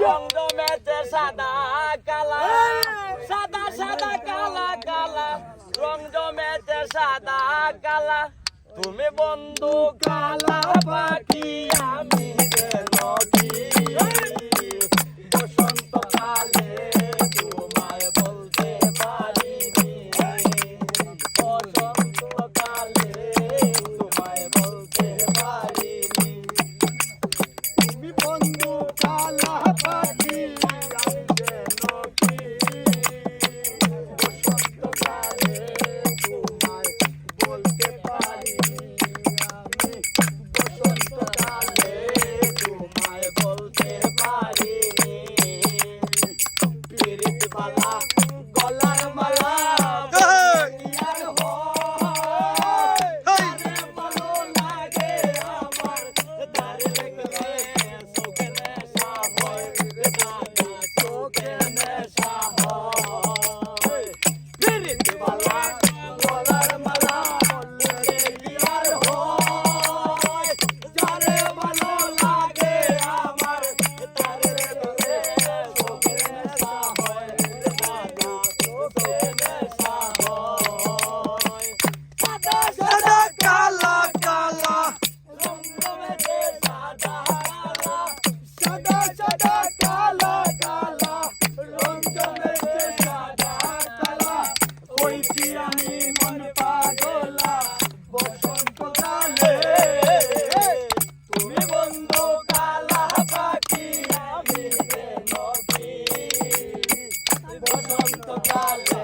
জমজমেছে সাদা কালা সাদা সাদা কালা কালা। সাদা কালা তুমি বন্ধু কালা। কালে